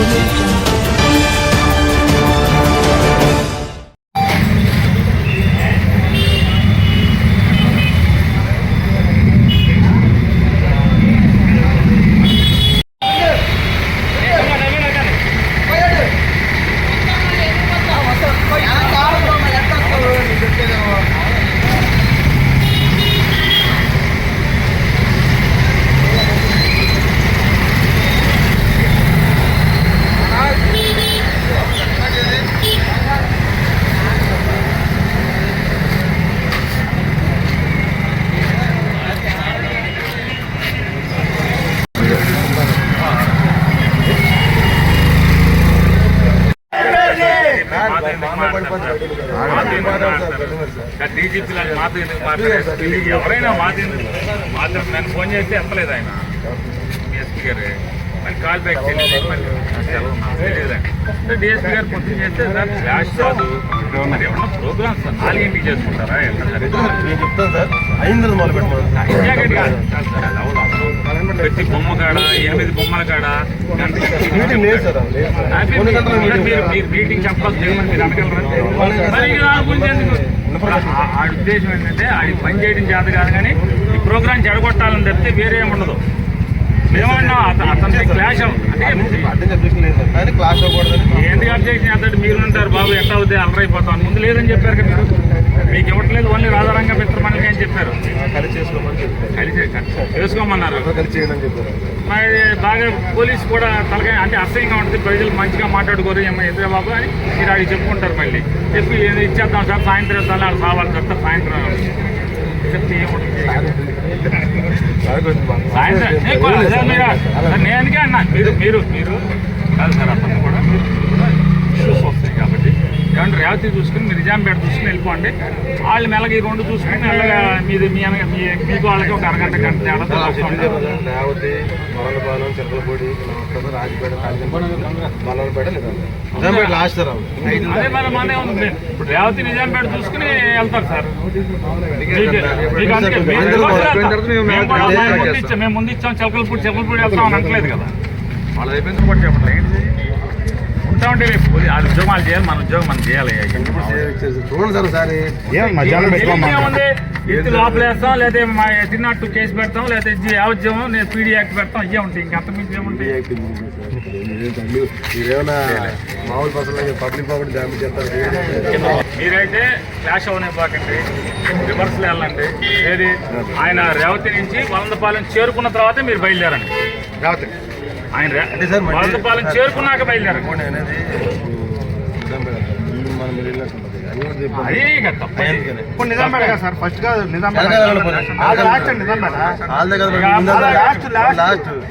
information. ఎందుకు మాట్లాడారు ఎవరైనా ఎందుకు మాత్రం నన్ను ఫోన్ చేస్తే ఎత్తలేదు ఆయన. మీ ఎస్పీ గారు. మళ్ళీ కాల్ బ్యాక్ చేయలేదు. తెలియదండి డిఎస్పీ గారు పొద్దున్న చేస్తే సార్ క్లాష్ కాదు. మరి ఏమన్నా ప్రోగ్రామ్స్ సార్ నాలుగింటికి చేసుకుంటారా? నేను ఇండియాగేట్ కాదు. ప్రతి బొమ్మ కాడ ఎనిమిది బొమ్మల కాడ. మీరు మీటింగ్ మీరు- మీరు అనగలరా? మరి ఇక దాని గురించి ఎందుకు ఆ- ఉద్దేశం ఏంటంటే అది పని చేయడం చేత కాదు కానీ ఈ ప్రోగ్రామ్ చెడగొట్టాలని తప్పితే వేరే ఏమి ఉండదు. క్లాష్? అంటే అవ్వకూడదని ఎందుకు అబ్జెక్షన్ చేస్తాడు మీరు ఉంటారు బాబు ఎట్లా అవుతుంది అలరైపోతాం. ముందు లేదని చెప్పారు కదా మీరు. మీకు ఇవ్వట్లేదు ఓన్లీ రాధారంగ మిత్రమని అని చెప్పారు. కలిసి చేసుకోమని కలిసి చేసుకోమన్నారు. కలిసి చేయడం చెప్పారు. మరి బాగా పోలీసు కూడా తలకాయ అంటే అసహ్యంగా ఉంటుంది. ప్రజలు మంచిగా మాట్లాడుకోరు. ఎదురే బాబు అని మీరు అడిగి చెప్పుకుంటారు మళ్ళీ. చెప్పి ఏదో ఇచ్చేద్దాం సార్ సాయంత్రం సార్ సాయంత్రం చెప్తే ఏముంటుంది సాయంత్రం మీరు సార్ అందుకే అన్నా. మీరు మీరు మీరు కాదు సార్ అతను కూడా ఏమంటే రేవతి చూసుకుని మీరు నిజాంపేట చూసుకుని వెళ్ళిపోండి. వాళ్ళు మెల్లగా ఈ రెండు చూసుకుని మెల్లగా మీది మీ మీకు వాళ్ళకి ఒక అరగంట గంట తేడా. రేవతి మొరలపాలెం చిరకలపూడి నమస్కారం రాజపేట అదే మన మనే ఉంది. ఇప్పుడు రేవతి నిజాంపేట చూసుకుని వెళ్తారు సార్. మేము ముందు. ఇచ్చాం. చిలకలపూడి చిలకలపూడి వెళ్తాం అని అనట్లేదు కదా. వాళ్ళు అయిపోయిన కూడా చెప్పండి? ఉంటామంటే రేపు ఆ ఉద్యోగాలు చేయాలి మన ఉద్యోగం మనం చేయాలి. చూడండి సార్ ఒకసారి. ఏముంది? లోపలేస్తాం లేదా మా తిన్నట్టు కేసు పెడతాం లేదా ఇది యావజ్యం నేను పీడీ యాక్ట్ పెడతాం ఇవే ఉంటాయి. ఇంకంత మించి ఏముంటాయి? మీరేమైనా మామూలు పర్సన్ పబ్లిక్ ప్రాపర్టీ డ్యామేజ్ చేస్తారు? మీరైతే క్లాష్ అవనివ్వకండి రివర్స్లో వెళ్ళండి. ఏది? ఆయన రేవతి నుంచి వలందపాలెం చేరుకున్న తర్వాత మీరు బయలుదేరండి. రేవతి. ఆయన వలందపాలెం చేరుకున్నాక కదా సార్. ఫస్ట్ కదా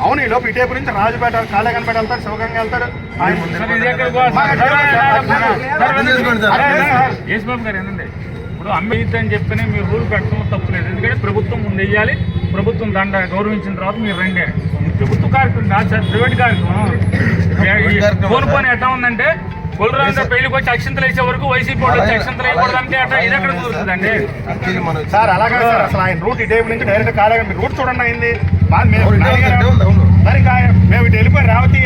అవును ఈ లోపు ఇటేపు నుంచి రాజుపేట కాళేకన్పేట వెళ్తారు శివగంగా వెళ్తారు. ఆయన సార్, ఇది ఎక్కడికి పోవాలి? సార్, సార్, సార్, సార్, అర్థం చేసుకోండి సార్. అరే, సార్, యేసు బాబు గారు ఏంటండి? ఇప్పుడు అమ్మేయద్దని చెప్పని మీరు రూల్ పెట్టడం తప్పు లేదు. ఎందుకంటే ప్రభుత్వం ముందు వెయ్యాలి. ప్రభుత్వం దండ గౌరవించిన తర్వాత మీరు రండి ప్రభుత్వ కార్యక్రమం కాదు సార్ ప్రైవేట్ కార్యక్రమం. ఫోన్ ఎట్లా ఉందంటే కొలరాంతా పెళ్ళికి వచ్చి అక్షంతలు వేసే వరకు వైసీపీ వచ్చి అక్షంతలు వేయకూడదంటే అట్లా ఇది ఎక్కడ కుదురుతుందండి? సార్ అలాగే సార్ అసలు ఆయన రూట్ ఇటేపు నుంచి డైరెక్ట్ కాళేకన్ మీరు రూట్ చూడండి అయింది. ఇటే ఇటే. మరి మేము ఇటు వెళ్ళిపోయి రేవతి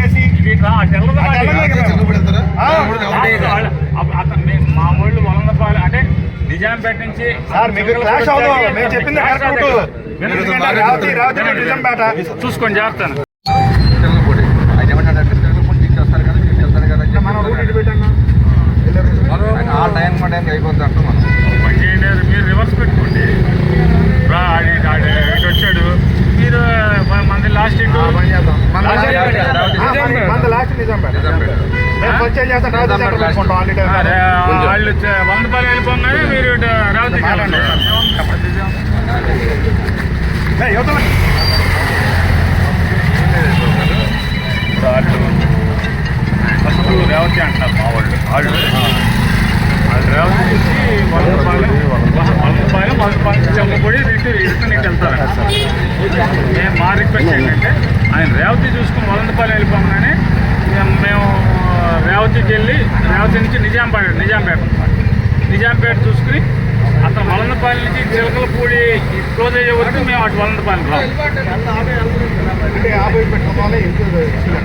అతను మీ- వలందపాలు అంటే నిజాంపేట నుంచి సార్ మీకు క్లాష్ మేము చెప్పింది కరెక్ట్ చూసుకొని జాగ్రత్త మీరు రివర్స్ పెట్టుకోండి. ఇటు వచ్చాడు. మీరు మంది లాస్ట్ ఇటు. మన లాస్ట్ నిజాంపేట. వాళ్ళు వంద రూపాయలు వెళ్ళిపోగానే మీరు ఇటు రావతి వాళ్ళు ఫస్ట్ రేవతి అంటారు మా వాళ్ళు వాళ్ళు వాళ్ళు రేవతి నుంచి వంద రూపాయలు వంద రూపాయలు వంద రూపాయలు చెమ్మపొడి రిటర్న్ రిటర్న్ ఇటు వెళ్తారు మేము మా రిక్వెస్ట్ ఏంటంటే ఆయన రేవతి చూసుకుని వంద రూపాయలు వెళ్ళిపోగానే మేము- మేము రేవతికి వెళ్ళి రేవతి నుంచి నిజాంపేట నిజాంపేట నిజాంపేట చూసుకుని అతను వలందపాలెం నుంచి చిలకలపూడి క్లోజ్ అయ్యే వరకు మేము అటు వలందపాలెం రాము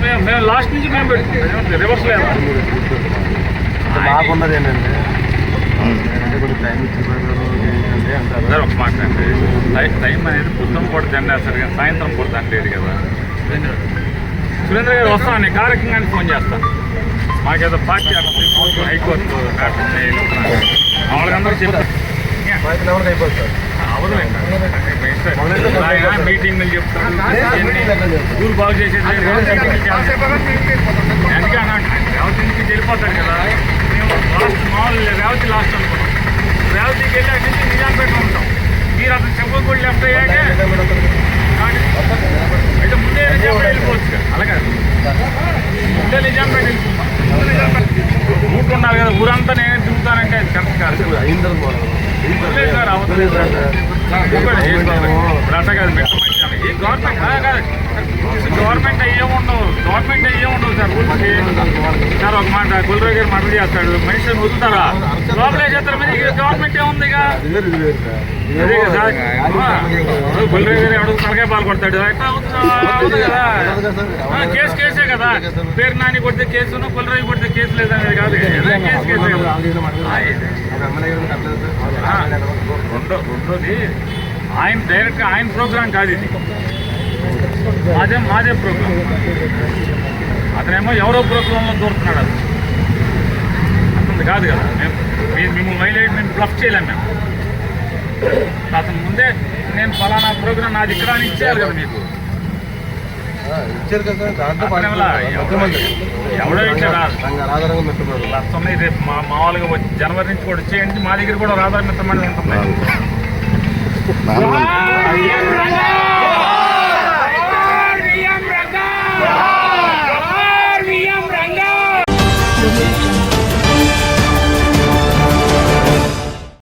మేము మేము లాస్ట్ నుంచి మేము పెట్టుకుంటాం. రివర్స్ లేదు బాగున్నది ఏంటంటే సార్ ఒక మాట అండి. టైం టైం అనేది పొద్దున పూట దండేస్తారు కానీ సాయంత్రం పూట దండేది కదా. సురేంద్ర గారు వస్తాను నేను కార్యక్రమాన్ని ఫోన్ చేస్తాను మాకేదో పార్టీ అక్కడ హైకోర్టు మామూలుగా అందరూ చెప్తారు ఫైవ్ అవర్స్ అయిపోతుంది మీటింగ్లు చెప్తారు? స్కూల్ బాగు చేసేది. అందుకే రేవతి నుంచి వెళ్ళిపోతాడు కదా. మేము లాస్ట్ మామూలు రేవతి లాస్ట్ అనుకున్నాం. రేవతికి వెళ్ళి అక్కడి నుంచి నిజాంపేట ఉంటాం. మీరు అతను చెప్పకూడదు లెఫ్ట్ అయ్యాక. అయితే ముందే నిజాంపేట వెళ్ళిపోవచ్చు కదా. అలాగే ముందే నిజాంపేట వెళ్ళిపోతాం. రూట్ ఉండాలి కదా ఊరంతా నేనే తిరుగుతానంటే అది కరెక్ట్ కాదు. అయిందని లేదు ఈ గవర్నమెంట్. గవర్నమెంట్ అయ్యే ఉండవు గవర్నమెంట్ అయ్యే ఉండవు సార్. ఊరికి సార్ ఒక మాట గుల్రావు గారు మటలు చేస్తాడు. మనిషిని వదులుతారా? లోపలే చేస్తారు? గవర్నమెంట్ ఏముంది ఇక? అదే కదా గుల్రావు గారు ఎవడు తలకాయ పాలు కొడతాడు. ఎట్లా అవుతుందో అవుతుంది కదా కేసు కేసే కదా. పేరు నాని కొడితే కేసును కులరాయి కొడితే కేసు లేదనేది కాదు కేసు కేసే కదా. రెండో రెండోది ఆయన డైరెక్ట్గా ఆయన ప్రోగ్రాం కాదు ఇది. మాదే మాదే ప్రోగ్రాం అతనేమో ఎవరో ప్రోగ్రాంలో దూరుతున్నాడు అది. అతను కాదు కదా. మేము మీ- మిమ్మల్ని వైలేట్ మేము బ్లఫ్ చేయలేము మేము. అతను ముందే నేను ఫలానా ప్రోగ్రాం నాది ఇక్కడ అని ఇచ్చేయాలి కదా మీకు. ఎవడో ఇచ్చాడా? రేపు మా మామూలుగా వచ్చి జనవరి నుంచి కూడా వచ్చేయండి. మా దగ్గర కూడా రాధా మిత్రమని ఉంటుంది Nada.